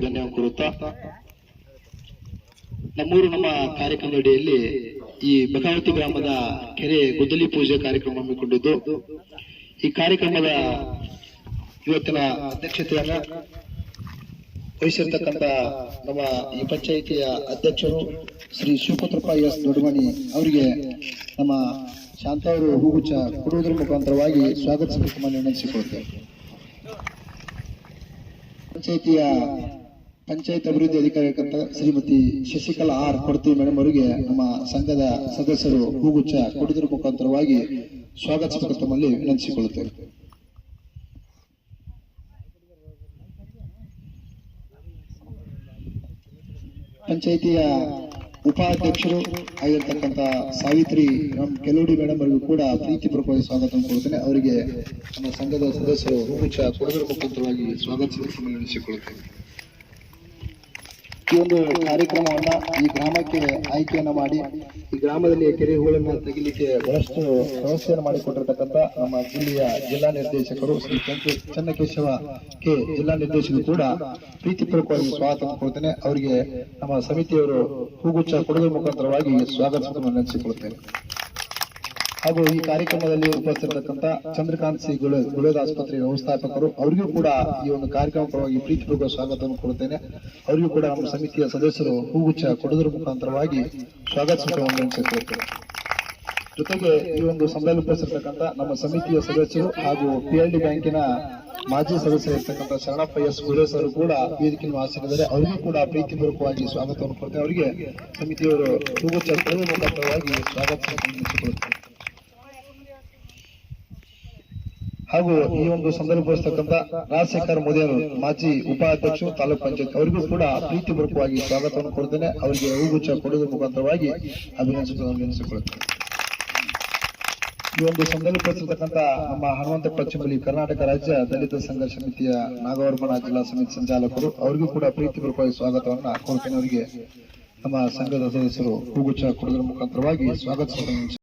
ಧನ್ಯವಾದ ಕೊಡುತ್ತಾ. ನಮ್ಮೂರು ನಮ್ಮ ಕಾರ್ಯಕ್ರಮದ ಅಡಿಯಲ್ಲಿ ಈ ಬಗಾವತಿ ಗ್ರಾಮದ ಕೆರೆ ಗುದ್ದಲಿ ಪೂಜೆ ಕಾರ್ಯಕ್ರಮ ಹಮ್ಮಿಕೊಂಡಿದ್ದು ಈ ಕಾರ್ಯಕ್ರಮದ ಇವತ್ತಿನ ಅಧ್ಯಕ್ಷತೆಯನ್ನ ವಹಿಸಿರ್ತಕ್ಕಂತ ನಮ್ಮ ಈ ಪಂಚಾಯಿತಿಯ ಅಧ್ಯಕ್ಷರು ಶ್ರೀ ಶಿವಪುತ್ರಪ್ಪ ಎಸ್ ದೊಡ್ಡಮಣಿ ಅವರಿಗೆ ನಮ್ಮ ಶಾಂತ ಅವರು ಹೂಗುಚ್ಚ ಕೊಡುವುದರ ಮುಖಾಂತರವಾಗಿ ಸ್ವಾಗತಿಸಬೇಕು ವಿನಂತಿಸಿಕೊಳ್ತೇವೆ ಪಂಚಾಯಿತಿಯ ಪಂಚಾಯತ್ ಅಭಿವೃದ್ಧಿ ಅಧಿಕಾರಿಯಾಗಿರ್ತಕ್ಕಂಥ ಶ್ರೀಮತಿ ಶಶಿಕಲಾ ಆರ್ ಕೊಡ್ತಿ ಮೇಡಮ್ ಅವರಿಗೆ ನಮ್ಮ ಸಂಘದ ಸದಸ್ಯರು ಹೂಗುಚ್ಛ ಕೊಡುವುದರ ಮುಖಾಂತರವಾಗಿ ಸ್ವಾಗತ ತಮ್ಮಲ್ಲಿ ವಿನಂತಿಸಿಕೊಳ್ಳುತ್ತೇವೆ. ಪಂಚಾಯಿತಿಯ ಉಪಾಧ್ಯಕ್ಷರು ಆಗಿರ್ತಕ್ಕಂಥ ಸಾವಿತ್ರಿ ರಾಮ್ ಕೆಲೋಡಿ ಮೇಡಮ್ ಅವರಿಗೂ ಕೂಡ ಪ್ರೀತಿಪೂರ್ವಕವಾಗಿ ಸ್ವಾಗತ ಕೊಡ್ತೇನೆ ಅವರಿಗೆ ನಮ್ಮ ಸಂಘದ ಸದಸ್ಯರು ಹೂಮಿಚ್ಚ ಕೊಡಗರ ಮುಖಾಂತರವಾಗಿ ನಡೆಸಿಕೊಳ್ಳುತ್ತೇವೆ ಒಂದು ಕಾರ್ಯಕ್ರಮವನ್ನ ಈ ಗ್ರಾಮಕ್ಕೆ ಆಯ್ಕೆಯನ್ನ ಮಾಡಿ, ಈ ಗ್ರಾಮದಲ್ಲಿ ಕೆರೆ ಹೂಳನ್ನು ತೆಗಿಲಿಕ್ಕೆ ಬಹಳಷ್ಟು ವ್ಯವಸ್ಥೆಯನ್ನು ಮಾಡಿಕೊಟ್ಟಿರ್ತಕ್ಕಂಥ ನಮ್ಮ ಜಿಲ್ಲೆಯ ಜಿಲ್ಲಾ ನಿರ್ದೇಶಕರು ಶ್ರೀ ಚನ್ನಕೇಶವ ಕೆ ಜಿಲ್ಲಾ ನಿರ್ದೇಶಕರು ಕೂಡ ಪ್ರೀತಿಪೂರ್ವಕವಾಗಿ ಸ್ವಾಗತ ಕೊಡ್ತೇನೆ ಅವರಿಗೆ ನಮ್ಮ ಸಮಿತಿಯವರು ಹೂಗುಚ್ಛ ಕೊಡುವ ಮುಖಾಂತರವಾಗಿ ಸ್ವಾಗತ ನಡೆಸಿಕೊಳ್ತೇನೆ ಹಾಗೂ ಈ ಕಾರ್ಯಕ್ರಮದಲ್ಲಿ ಉಪಸ್ಥಿತರ್ತಕ್ಕಂಥ ಚಂದ್ರಕಾಂತ್ ಸಿ. ಗುಳ, ಗುಳೇದ ಆಸ್ಪತ್ರೆ ವ್ಯವಸ್ಥಾಪಕರು, ಅವರಿಗೂ ಕೂಡ ಈ ಒಂದು ಕಾರ್ಯಕ್ರಮ ಪರವಾಗಿ ಪ್ರೀತಿಪೂರ್ವಕ ಸ್ವಾಗತವನ್ನು ಕೊಡುತ್ತೇನೆ ಅವರಿಗೂ ಕೂಡ ನಮ್ಮ ಸಮಿತಿಯ ಸದಸ್ಯರು ಹೂಗುಚ್ಛ ಕೊಡುವುದರ ಮುಖಾಂತರವಾಗಿ ಸ್ವಾಗತಿಸುತ್ತೇನೆ ನೆನೆಸಿಕೊಳ್ಳುತ್ತೇನೆ ಜೊತೆಗೆ ಈ ಒಂದು ಸಭೆಯಲ್ಲಿ ಉಪಸ್ಥಿತರ್ತಕ್ಕಂಥ ನಮ್ಮ ಸಮಿತಿಯ ಸದಸ್ಯರು ಹಾಗೂ ಪಿಎಲ್ಡಿ ಬ್ಯಾಂಕಿನ ಮಾಜಿ ಸದಸ್ಯರಿರ್ತಕ್ಕಂಥ ಶರಣಪ್ಪ ಎಸ್. ಅವರು ಕೂಡ ವೇದಿಕೆಯನ್ನು ಆಸನಿದ್ದಾರೆ ಅವರಿಗೂ ಕೂಡ ಪ್ರೀತಿಪೂರ್ವಕವಾಗಿ ಸ್ವಾಗತವನ್ನು ಕೊಡ್ತೇವೆ ಅವರಿಗೆ ಸಮಿತಿಯವರು ಹೂಗುಚ್ಛ ಕೊಡುವ ಮುಖಾಂತರವಾಗಿ ಸ್ವಾಗತ ಹಾಗೂ ಈ ಒಂದು ಸಂದರ್ಭದಲ್ಲಿರ್ತಕ್ಕಂಥ ರಾಜಶೇಖರ್ ಮೋದಿಯವರು ಮಾಜಿ ಉಪಾಧ್ಯಕ್ಷರು, ತಾಲೂಕ್ ಪಂಚಾಯತ್ ಅವರಿಗೂ ಕೂಡ ಪ್ರೀತಿಪೂರ್ವಕವಾಗಿ ಸ್ವಾಗತವನ್ನು ಕೊಡ್ತೇನೆ. ಅವರಿಗೆ ಹೂಗುಚ್ಛ ಕೊಡುವುದರ ಮುಖಾಂತರವಾಗಿ ಅಭಿನಂದಿಸಿಕೊಳ್ಳುತ್ತೇನೆ. ಈ ಒಂದು ಸಂದರ್ಭದಲ್ಲಿರ್ತಕ್ಕಂಥ ನಮ್ಮ ಹನುಮಂತಪ್ಪ ಚಿಂಬಲಿ ಕರ್ನಾಟಕ ರಾಜ್ಯ ದಲಿತ ಸಂಘರ್ಷ ಸಮಿತಿಯ ನಾಗವರ್ಮನ ಜಿಲ್ಲಾ ಸಮಿತಿ ಸಂಚಾಲಕರು, ಅವರಿಗೂ ಕೂಡ ಪ್ರೀತಿಪೂರ್ವಕವಾಗಿ ಸ್ವಾಗತವನ್ನ ಕೊಡ್ತೇನೆ ಅವರಿಗೆ ನಮ್ಮ ಸಂಘದ ಸದಸ್ಯರು ಹೂಗುಚ್ಛ ಕೊಡುವುದರ ಮುಖಾಂತರವಾಗಿ ಸ್ವಾಗತಿಸುತ್ತೇನೆ.